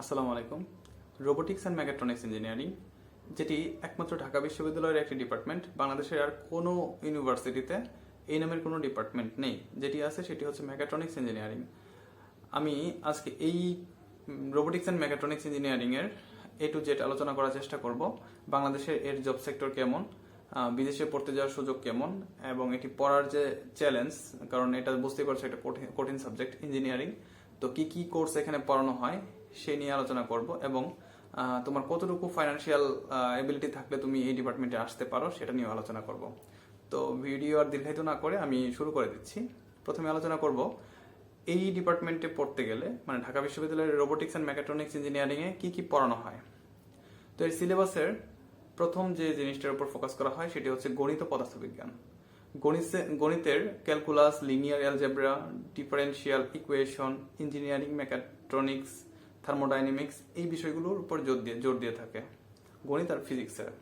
আসসালামু আলাইকুম। Robotics and মেগাট্রনিক্স engineering যেটি একমাত্র ঢাকা বিশ্ববিদ্যালয়ের একটি ডিপার্টমেন্ট বাংলাদেশের আর কোনো ইউনিভার্সিটিতে এই নামের কোনো ডিপার্টমেন্ট নেই। যেটি আছে সেটি হচ্ছে মেগাট্রনিক্স ইঞ্জিনিয়ারিং আমি আজকে এই রোবোটিক্স অ্যান্ড মেগাট্রনিক্স ইঞ্জিনিয়ারিং এর এ টু জেড আলোচনা করার চেষ্টা করব। বাংলাদেশের এর জব সেক্টর কেমন বিদেশে পড়তে যাওয়ার সুযোগ কেমন, এবং এটি পড়ার যে চ্যালেঞ্জ কারণ এটা বুঝতে পারছ একটা কঠিন সাবজেক্ট ইঞ্জিনিয়ারিং তো কি কি কোর্স এখানে পড়ানো হয় সেই নিয়ে আলোচনা করব এবং তোমার কতটুকু ফাইন্যান্সিয়াল এবিলিটি থাকলে তুমি এই ডিপার্টমেন্টে আসতে পারো সেটা নিয়ে আলোচনা করব। তো ভিডিও আর দীর্ঘায়িত না করে আমি শুরু করে দিচ্ছি। প্রথমে আলোচনা করব, এই ডিপার্টমেন্টে পড়তে গেলে মানে ঢাকা বিশ্ববিদ্যালয়ের রোবোটিক্স অ্যান্ড মেকাট্রনিক্স ইঞ্জিনিয়ারিংয়ে কি কি পড়ানো হয়? তো এর সিলেবাসের প্রথম যে জিনিসটার উপর ফোকাস করা হয় সেটি হচ্ছে গণিত পদার্থবিজ্ঞান। গণিতে- গণিতের calculus linear algebra differential equation engineering mechatronics thermodynamics এই বিষয়গুলোর উপর জোর দিয়ে জোর দিয়ে থাকে, গণিত আর ফিজিক্সের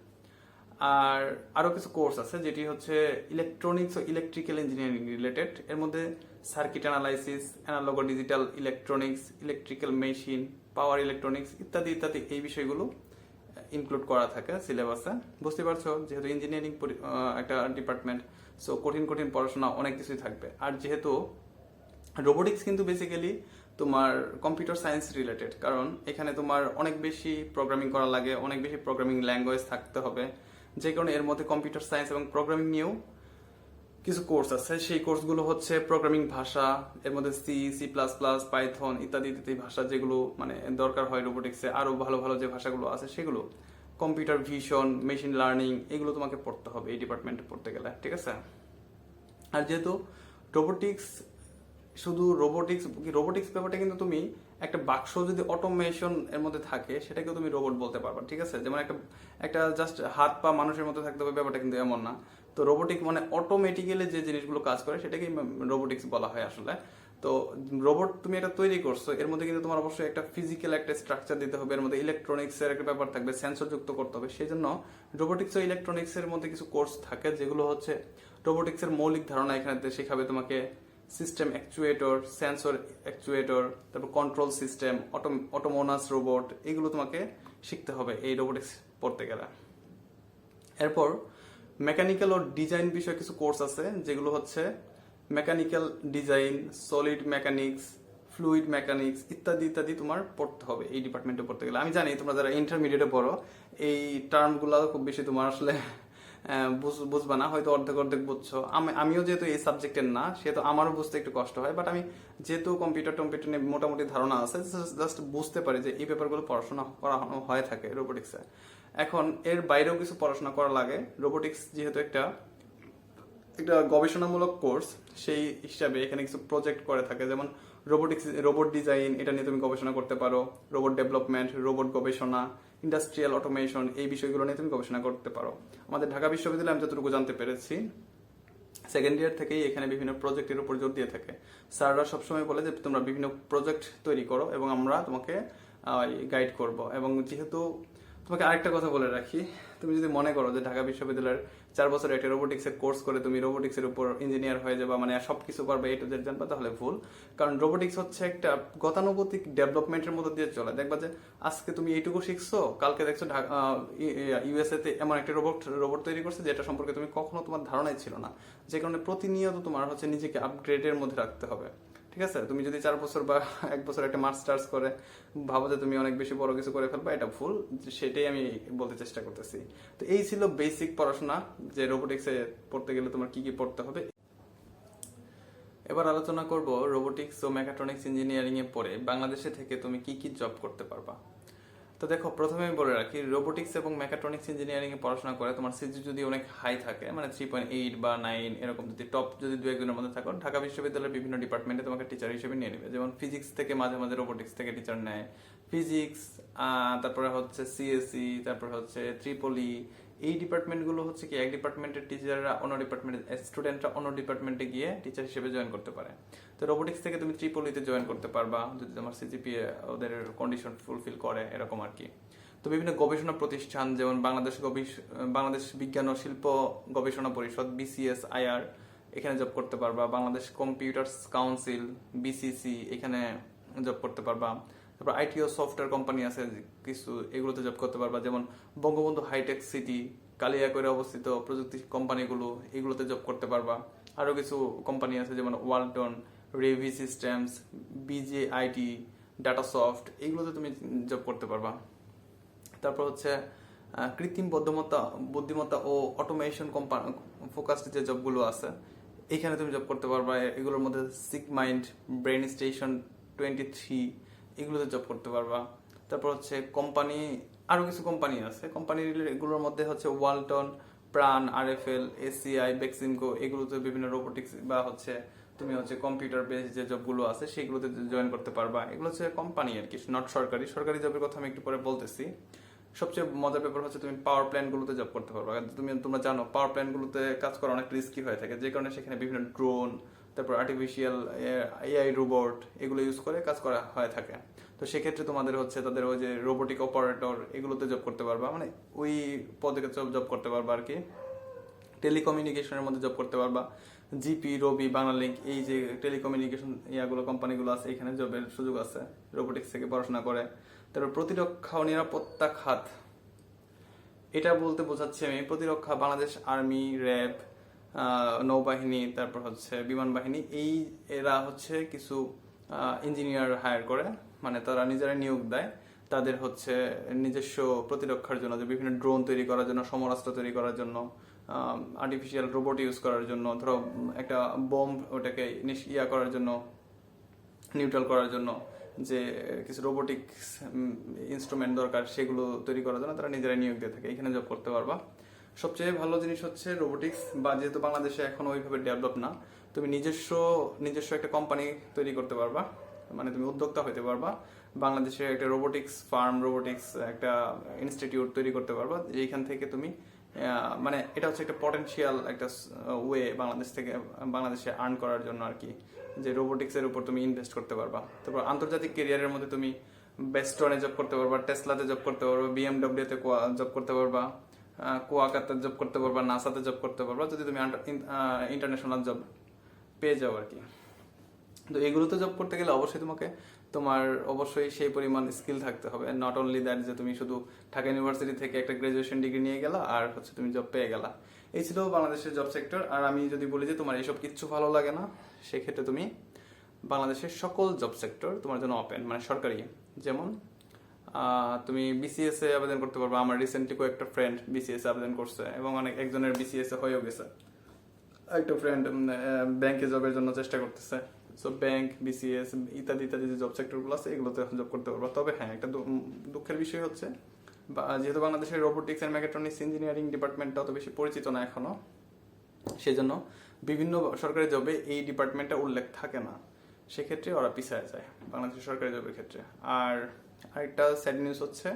আর আরও কিছু কোর্স আছে যেটি হচ্ছে ইলেকট্রনিক্স ও ইলেকট্রিক্যাল ইঞ্জিনিয়ারিং রিলেটেড এর মধ্যে সার্কিট অ্যানালাইসিস অ্যানালগ ও digital electronics electrical machine power electronics ইত্যাদি ইত্যাদি এই বিষয়গুলো ইনক্লুড করা থাকে সিলেবাসে বুঝতে পারছ? যেহেতু ইঞ্জিনিয়ারিং একটা ডিপার্টমেন্ট সো কঠিন কঠিন পড়াশোনা অনেক কিছুই থাকবে। আর যেহেতু রোবোটিক্স কিন্তু বেসিক্যালি তোমার কম্পিউটার সায়েন্স রিলেটেড কারণ এখানে তোমার অনেক বেশি প্রোগ্রামিং করা লাগে, অনেক বেশি প্রোগ্রামিং ল্যাঙ্গুয়েজ থাকতে হবে। যে কারণে এর মধ্যে কম্পিউটার সায়েন্স এবং প্রোগ্রামিং নিয়েও কিছু কোর্স আছে। সেই কোর্সগুলো হচ্ছে প্রোগ্রামিং ভাষা, এর মধ্যে C C plus plus python ইত্যাদি ইত্যাদি ভাষা যেগুলো মানে দরকার হয় রোবোটিক্সে আরও ভালো ভালো যে ভাষাগুলো আছে সেগুলো। কম্পিউটার ভিশন মেশিন লার্নিং এগুলো তোমাকে পড়তে হবে এই ডিপার্টমেন্টে পড়তে গেলে, ঠিক আছে? আর যেহেতু রোবোটিক্স শুধু রোবোটিক্স রোবোটিক্স ব্যাপারটা কিন্তু তুমি একটা বাক্স যদি অটোমেশন এর মধ্যে থাকে, সেটাকেও তুমি রোবট বলতে পারবা, ঠিক আছে? যেমন একটা একটা জাস্ট হাত পা মানুষের মধ্যে থাকতে হবে, ব্যাপারটা কিন্তু এমন না। তো রোবোটিক মানে অটোমেটিক্যালি যে জিনিসগুলো কাজ করে সেটাকে রোবোটিক্স বলা হয় আসলে। তো রোবট তুমি এটা তৈরি করছ, এর মধ্যে কিন্তু তোমার অবশ্যই একটা ফিজিক্যাল একটা স্ট্রাকচার দিতে হবে, এর মধ্যে ইলেকট্রনিক্স এর একটা ব্যাপার থাকবে সেন্সর যুক্ত করতে হবে। সেই জন্য রোবোটিক্স ও ইলেকট্রনিক্স এর মধ্যে কিছু কোর্স থাকে, যেগুলো হচ্ছে রোবোটিক্স এর মৌলিক ধারণা এখানে শেখাবে তোমাকে। সিস্টেম অ্যাকচুয়েটর সেন্সর অ্যাকচুয়েটর তারপর কন্ট্রোল সিস্টেম অটোমোনাস রোবট এগুলো তোমাকে শিখতে হবে এই রোবোটিক্স পড়তে গেলে। এরপর মেকানিক্যাল ও ডিজাইন বিষয়ে কিছু কোর্স আছে, যেগুলো হচ্ছে mechanical design solid mechanics fluid mechanics ইত্যাদি ইত্যাদি তোমার পড়তে হবে এই ডিপার্টমেন্টে পড়তে গেলে। আমি জানি তোমরা যারা ইন্টারমিডিয়েটে পড়ো, এই টার্মগুলো খুব বেশি তোমার আসলে বুঝবা না, হয়তো অর্ধেক অর্ধেক বুঝছ। আমি, আমিও যেহেতু এই সাবজেক্টের না, সেহেতু আমারও বুঝতে একটু কষ্ট হয় বাট আমি যেহেতু কম্পিউটার টম্পিউটার নিয়ে মোটামুটি ধারণা আছে জাস্ট বুঝতে পারি যে এই পেপারগুলো পড়াশোনা করা হয়ে থাকে রোবোটিক্সে এখন এর বাইরেও কিছু পড়াশোনা করা লাগে। রোবোটিক্স যেহেতু একটা একটা গবেষণামূলক কোর্স সেই হিসাবে এখানে কিছু প্রজেক্ট করে থাকে, যেমন রোবোটিক্স রোবট ডিজাইন এটা নিয়ে তুমি গবেষণা করতে পারো। রোবট ডেভেলপমেন্ট রোবট গবেষণা ইন্ডাস্ট্রিয়াল অটোমেশন এই বিষয়গুলো নিয়ে তুমি গবেষণা করতে পারো। আমাদের ঢাকা বিশ্ববিদ্যালয়ে আমি যতটুকু জানতে পেরেছি সেকেন্ড ইয়ার থেকেই এখানে বিভিন্ন প্রজেক্টের উপর জোর দিয়ে থাকে। স্যাররা সবসময় বলে যে, তোমরা বিভিন্ন প্রজেক্ট তৈরি করো এবং আমরা তোমাকে গাইড করব। এবং যেহেতু তোমাকে আরেকটা কথা বলে রাখি। তুমি যদি মনে করো যে ঢাকা বিশ্ববিদ্যালয়ের চার বছর একটা রোবোটিক্স এর কোর্স করে তুমি রোবোটিক্স এর উপর ইঞ্জিনিয়ার হয়ে যাবা মানে সবকিছু পারবে এ টু জানবা, তাহলে ভুল। কারণ রোবোটিক্স হচ্ছে একটা গতানুগতিক ডেভেলপমেন্টের মধ্যে দিয়ে চলে। দেখবা যে আজকে তুমি এইটুকু শিখছো, কালকে দেখছ ইউএসএ তে এমন একটা রোবট রোবট তৈরি করছে যেটা সম্পর্কে তুমি কখনো তোমার ধারণাই ছিল না। যে কারণে প্রতিনিয়ত তোমার হচ্ছে নিজেকে আপগ্রেডের মধ্যে রাখতে হবে। ঠিক আছে? তুমি যদি চার বছর বা এক বছর একটা মাস্টার্স করে ভাবো যে তুমি অনেক বেশি বড় কিছু করে ফেলবা, এটা ভুল। সেটাই আমি বলতে চেষ্টা করতেছি। তো এই ছিল বেসিক পড়াশোনা, যে রোবোটিক্সে পড়তে গেলে তোমার কি কি পড়তে হবে। এবার আলোচনা করব রোবোটিক্স ও মেকাট্রনিক্স ইঞ্জিনিয়ারিং এ পড়ে বাংলাদেশে থেকে তুমি কি কি জব করতে পারবা। তো দেখো, প্রথমে আমি বলে রাখি রোবোটিক্স এবং মেকাট্রনিক্স ইঞ্জিনিয়ারিং এ পড়াশোনা করে তোমার সিজি যদি অনেক হাই থাকে মানে থ্রি পয়েন্ট এইট বা নাইন এরকম যদি টপ যদি দু একজনের মধ্যে থাকো, ঢাকা বিশ্ববিদ্যালয়ের বিভিন্ন ডিপার্টমেন্টে তোমাকে টিচার হিসেবে নিয়ে নেবে। যেমন ফিজিক্স থেকে মাঝে মাঝে রোবোটিক্স থেকে টিচার নেয়। ফিজিক্স তারপরে হচ্ছে সিএসসি তারপরে হচ্ছে ত্রিপলি এই ডিপার্টমেন্টগুলো হচ্ছে কি, এক ডিপার্টমেন্টের টিচাররা অন্য ডিপার্টমেন্টের স্টুডেন্টরা অন্য ডিপার্টমেন্টে গিয়ে টিচার হিসেবে জয়েন করতে পারে। তো রোবোটিক্স থেকে তুমি ত্রিপলিতে জয়েন করতে পারবা, যদি তোমার সিজিপিএ ওদের কন্ডিশন ফুলফিল করে, এরকম আর কি। তো বিভিন্ন গবেষণা প্রতিষ্ঠান, যেমন বাংলাদেশ গবেষ- বাংলাদেশ বিজ্ঞান ও শিল্প গবেষণা পরিষদ বিসিএস আইআর এখানে জব করতে পারবা। বাংলাদেশ কম্পিউটার্স কাউন্সিল বিসিসি এখানে জব করতে পারবা। তারপর আইটিও সফটওয়্যার কোম্পানি আছে, কিছু এগুলোতে জব করতে পারবা। যেমন বঙ্গবন্ধু হাইটেক সিটি কালিয়াকৈরে অবস্থিত প্রযুক্তি কোম্পানিগুলো, এগুলোতে জব করতে পারবা। আরও কিছু কোম্পানি আছে, যেমন Walton Reve systems B J IT data soft এগুলোতে তুমি জব করতে পারবা। তারপর হচ্ছে কৃত্রিম বুদ্ধিমত্তা বুদ্ধিমত্তা ও অটোমেশন কোম্পানি ফোকাসড যে জবগুলো আছে, এখানে তুমি জব করতে পারবা। এগুলোর মধ্যে sick mind brain station twenty three এগুলোতে জব করতে পারবা। তারপর হচ্ছে কোম্পানি আরও কিছু কোম্পানি আছে। কোম্পানি এগুলোর মধ্যে হচ্ছে Walton Pran R F L ACI Beximco এগুলোতে বিভিন্ন রোবোটিক্স বা হচ্ছে তুমি হচ্ছে কম্পিউটার বেস যে জবগুলো আছে, সেগুলোতে জয়েন করতে পারবা। এগুলো হচ্ছে কোম্পানি আর কি নট সরকারি। সরকারি জবের কথা আমি একটু পরে বলতেছি। সবচেয়ে মজার ব্যাপার হচ্ছে তুমি পাওয়ার প্ল্যান্টগুলোতে জব করতে পারবা। তুমি তোমরা জানো পাওয়ার প্ল্যান্টগুলোতে কাজ করা অনেক রিস্কি হয়ে থাকে। যে কারণে সেখানে বিভিন্ন ড্রোন তারপর আর্টিফিশিয়াল এআই রোবট এগুলো ইউজ করে কাজ করা হয়ে থাকে। তো সেক্ষেত্রে তোমাদের হচ্ছে তাদের ওই যে রোবোটিক অপারেটর এগুলোতে জব করতে পারবা। মানে ওই পদে জব করতে পারবা আর কি। টেলিকমিউনিকেশনের মধ্যে জব করতে পারবা। জিপি রবি বাংলালিংক এই যে টেলিকমিউনিকেশন ইয়াগুলো কোম্পানিগুলো আছে, এখানে জবের সুযোগ আছে। রোবোটিক্স থেকে পড়াশোনা করে। তারপর প্রতিরক্ষা ও নিরাপত্তা খাত। এটা বলতে বোঝাচ্ছি আমি, প্রতিরক্ষা, বাংলাদেশ আর্মি র্যাব নৌবাহিনী, তারপর হচ্ছে বিমান বাহিনী এই এরা হচ্ছে কিছু ইঞ্জিনিয়ার হায়ার করে। মানে তারা নিজেরা নিয়োগ দেয়। তাদের হচ্ছে নিজস্ব প্রতিরক্ষার জন্য, যে বিভিন্ন ড্রোন তৈরি করার জন্য, সমরাস্ত্র তৈরি করার জন্য আর্টিফিশিয়াল রোবট ইউজ করার জন্য, ধরো, একটা বোম ওটাকে ইয়া করার জন্য নিউট্রাল করার জন্য, যে কিছু রোবোটিক ইনস্ট্রুমেন্ট দরকার, সেগুলো তৈরি করার জন্য তারা নিজেরাই নিয়োগ দিয়ে থাকে। এখানে জব করতে পারবা। সবচেয়ে ভালো জিনিস হচ্ছে রোবোটিক্স বা যেহেতু বাংলাদেশে এখন ওইভাবে ডেভেলপ না, তুমি নিজস্ব নিজস্ব একটা কোম্পানি তৈরি করতে পারবা মানে তুমি উদ্যোক্তা হতে পারবা। বাংলাদেশে একটা রোবোটিক্স ফার্ম রোবোটিক্স একটা ইনস্টিটিউট তৈরি করতে পারবা এইখান থেকে তুমি মানে এটা হচ্ছে একটা পটেনশিয়াল একটা ওয়ে বাংলাদেশ থেকে, বাংলাদেশে আর্ন করার জন্য আর কি, যে রোবোটিক্স এর উপর তুমি ইনভেস্ট করতে পারবা। তারপর আন্তর্জাতিক কেরিয়ারের মধ্যে তুমি বেস্টনে জব করতে পারবা টেসলাতে জব করতে পারবা বিএমডব্লিউতে জব করতে পারবা। কোয়াকাতে জব করতে পারবা, নাসাতে জব করতে পারবা, যদি তুমি ইন্টারন্যাশনাল জব পেয়ে যাও আর কি। তো এগুলোতে জব করতে গেলে অবশ্যই তোমাকে, তোমার অবশ্যই সেই পরিমাণ স্কিল থাকতে হবে। নট অনলি দ্যাট যে তুমি শুধু ঢাকা ইউনিভার্সিটি থেকে একটা গ্রাজুয়েশন ডিগ্রি নিয়ে গেলা, আর হচ্ছে তুমি জব পেয়ে গেলা। এই ছিল বাংলাদেশের জব সেক্টর আর আমি যদি বলি যে তোমার এইসব কিচ্ছু ভালো লাগে না, সেক্ষেত্রে তুমি বাংলাদেশের সকল জব সেক্টর তোমার জন্য ওপেন মানে সরকারি। যেমন তুমি বিসিএস এ আবেদন করতে পারবে। আমার রিসেন্টলি কয়েকটা ফ্রেন্ড বিসিএস আবেদন করছে এবং অনেক একজনের বিসিএস এ হয়েও গেছে। একটা ফ্রেন্ড ব্যাংকে জবের জন্য চেষ্টা করতেছে। সো ব্যাংক বিসিএস ইত্যাদি ইত্যাদি যে জব সেক্টরগুলো আছে, এগুলোতে জব করতে পারব। তবে হ্যাঁ একটা দুঃখের বিষয় হচ্ছে যেহেতু বাংলাদেশের রোবোটিক্স এন্ড মেকাট্রনিক্স ইঞ্জিনিয়ারিং ডিপার্টমেন্টটা অত বেশি পরিচিত না এখনও, সেজন্য বিভিন্ন সরকারি জবে এই ডিপার্টমেন্টটা উল্লেখ থাকে না। সেক্ষেত্রে ওরা পিছায় যায়, বাংলাদেশের সরকারি জবের ক্ষেত্রে। আর আরেকটা স্যাড নিউজ হচ্ছে,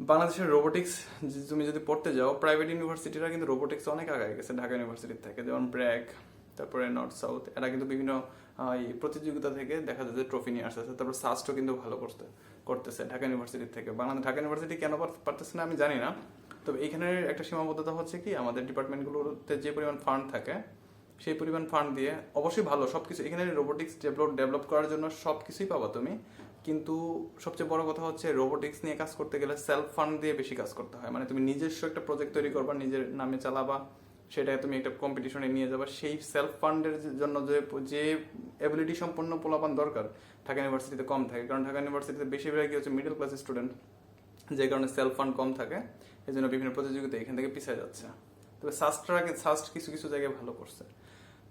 বাংলাদেশের রোবোটিক্স তুমি যদি পড়তে যাও প্রাইভেট ইউনিভার্সিটিরা কিন্তু রোবোটিক্স অনেক আগে গেছে, ঢাকা ইউনিভার্সিটির থেকে। যেমন ব্র্যাক তারপরে নর্থ সাউথ এরা কিন্তু বিভিন্ন এই প্রতিযোগিতা থেকে দেখা যাচ্ছে ট্রফি নিয়ে আসতেছে। তারপর সাস্টও কিন্তু ভালো করতে, করতেছে ঢাকা ইউনিভার্সিটির থেকে। বাংলাদেশ, ঢাকা ইউনিভার্সিটি কেন পার- পারতেছে না আমি জানি না। তবে এখানের একটা সীমাবদ্ধতা হচ্ছে কি, আমাদের ডিপার্টমেন্টগুলোতে যে পরিমাণ ফান্ড থাকে সেই পরিমাণ ফান্ড দিয়ে অবশ্যই ভালো, সবকিছু। এখানে রোবোটিক্স ডেভেলপ ডেভেলপ করার জন্য সবকিছুই পাবা তুমি। কিন্তু সবচেয়ে বড় কথা হচ্ছে রোবোটিক্স নিয়ে কাজ করতে গেলে সেলফ ফান্ড দিয়ে বেশি কাজ করতে হয়। মানে তুমি নিজস্ব একটা প্রজেক্ট তৈরি করবা, নিজের নামে চালাবা সেটাকে তুমি একটা কম্পিটিশনে নিয়ে যাবা। সেই সেলফ ফান্ডের জন্য যে যে এবিলিটি সম্পন্ন পোলাপান দরকার, ঢাকা ইউনিভার্সিটিতে কম থাকে। কারণ ঢাকা ইউনিভার্সিটিতে বেশিরভাগই হচ্ছে মিডল ক্লাস স্টুডেন্ট যে কারণে সেলফ ফান্ড কম থাকে। এই জন্য বিভিন্ন প্রতিযোগিতা এখান থেকে পিছিয়ে যাচ্ছে। তবে সাস্টরা সাস্ট কিছু কিছু জায়গায় ভালো করছে।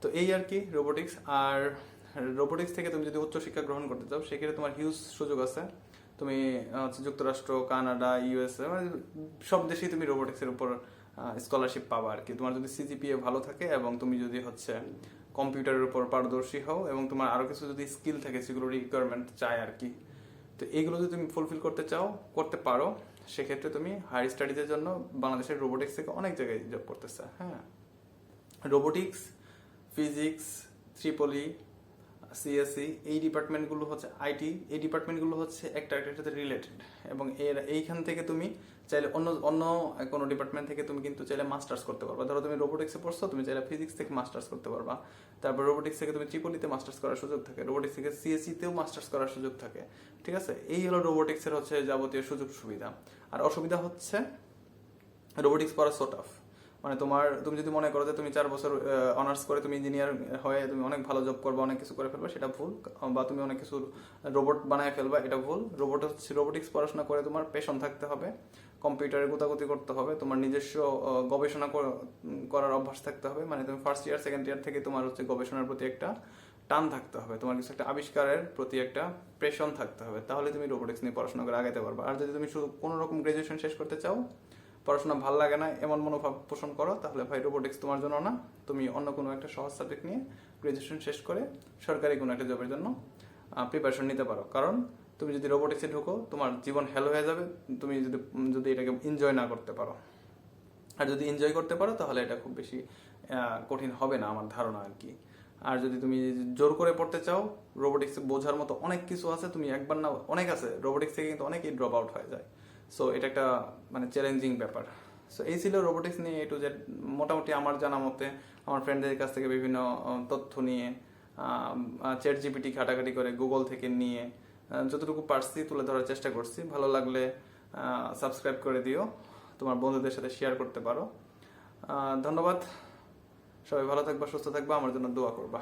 তো এই আর কি রোবোটিক্স আর রোবোটিক্স থেকে তুমি যদি উচ্চশিক্ষা গ্রহণ করতে চাও, সেক্ষেত্রে তোমার হিউজ সুযোগ আছে। তুমি হচ্ছে যুক্তরাষ্ট্র, কানাডা ইউএসএ মানে সব দেশেই তুমি রোবোটিক্সের উপর স্কলারশিপ পাবা আর কি। তোমার যদি সিজিপিএ ভালো থাকে এবং তুমি যদি হচ্ছে কম্পিউটারের উপর পারদর্শী হও এবং তোমার আরও কিছু যদি স্কিল থাকে সেগুলো রিকোয়ারমেন্ট চায় আর কি। তো এইগুলো যদি তুমি ফুলফিল করতে চাও, করতে পারো, সেক্ষেত্রে তুমি হায়ার স্টাডিজের জন্য বাংলাদেশের রোবোটিক্স থেকে অনেক জায়গায় জব করতেছে হ্যাঁ। রোবোটিক্স ফিজিক্স, ত্রিপলি সিএসসি এই ডিপার্টমেন্টগুলো হচ্ছে আইটি এই ডিপার্টমেন্টগুলো হচ্ছে একটা একটার সাথে রিলেটেড এবং এর এইখান থেকে তুমি চাইলে অন্য অন্য কোনো ডিপার্টমেন্ট থেকে তুমি কিন্তু চাইলে মাস্টার্স করতে পারবা। ধরো তুমি রোবোটিক্সে পড়ছো, তুমি চাইলে ফিজিক্স থেকে মাস্টার্স করতে পারবা। তারপর রোবোটিক্স থেকে তুমি ত্রিপলিতে মাস্টার্স করার সুযোগ থাকে রোবোটিক্স থেকে সিএসসিতেও মাস্টার্স করার সুযোগ থাকে, ঠিক আছে? এই হলো রোবোটিক্সের হচ্ছে যাবতীয় সুযোগ সুবিধা আর অসুবিধা হচ্ছে রোবোটিক্স পড়া সো টাফ মানে তোমার, তুমি যদি মনে করো যে তুমি চার বছর অনার্স করে তুমি ইঞ্জিনিয়ার হয়ে তুমি অনেক ভালো জব করবে, অনেক কিছু করে ফেলবে, সেটা ভুল বা তুমি অনেক কিছু রোবট বানায় ফেলবা, এটা ভুল। রোবট হচ্ছে রোবোটিক্স পড়াশোনা করে তোমার পেশন থাকতে হবে কম্পিউটারে গোতাগুতি করতে হবে, তোমার নিজস্ব গবেষণা করার অভ্যাস থাকতে হবে মানে তুমি ফার্স্ট ইয়ার সেকেন্ড ইয়ার থেকে তোমার হচ্ছে গবেষণার প্রতি একটা টান থাকতে হবে, তোমার কিছু একটা আবিষ্কারের প্রতি একটা প্রেশন থাকতে হবে, তাহলে তুমি রোবোটিক্স নিয়ে পড়াশোনা করে আগাতে পারবে। আর যদি তুমি শুধু কোনো রকম গ্রাজুয়েশন শেষ করতে চাও পড়াশোনা ভালো লাগে না, এমন মনোভাব পোষণ করো, তাহলে ভাই রোবোটিক্স তোমার জন্য না। তুমি অন্য কোনো একটা সহজ সাবজেক্ট নিয়ে গ্রাজুয়েশন শেষ করে সরকারি কোনো একটা জবের জন্য প্রিপারেশন নিতে পারো। কারণ তুমি যদি রোবোটিক্সে ঢুকো, তোমার জীবন হ্যালো হয়ে যাবে, তুমি যদি যদি এটাকে এনজয় না করতে পারো। আর যদি এনজয় করতে পারো, তাহলে এটা খুব বেশি কঠিন হবে না আমার ধারণা আর কি। আর যদি তুমি জোর করে পড়তে চাও রোবোটিক্স বোঝার মতো অনেক কিছু আছে, তুমি একবার না, অনেক আছে রোবোটিক্স থেকে কিন্তু অনেকেই ড্রপ আউট হয়ে যায়। সো এটা একটা মানে চ্যালেঞ্জিং ব্যাপার। সো এই ছিল রোবোটিক্স নিয়ে একটু যে মোটামুটি আমার জানা মতে, আমার ফ্রেন্ডদের কাছ থেকে বিভিন্ন তথ্য নিয়ে চ্যাট জিপিটি ঘাটাঘাটি করে গুগল থেকে নিয়ে যতটুকু পারছি তুলে ধরার চেষ্টা করছি। ভালো লাগলে সাবস্ক্রাইব করে দিও। তোমার বন্ধুদের সাথে শেয়ার করতে পারো। ধন্যবাদ। সবাই ভালো থাকবা, সুস্থ থাকবা। আমার জন্য দোয়া করবা।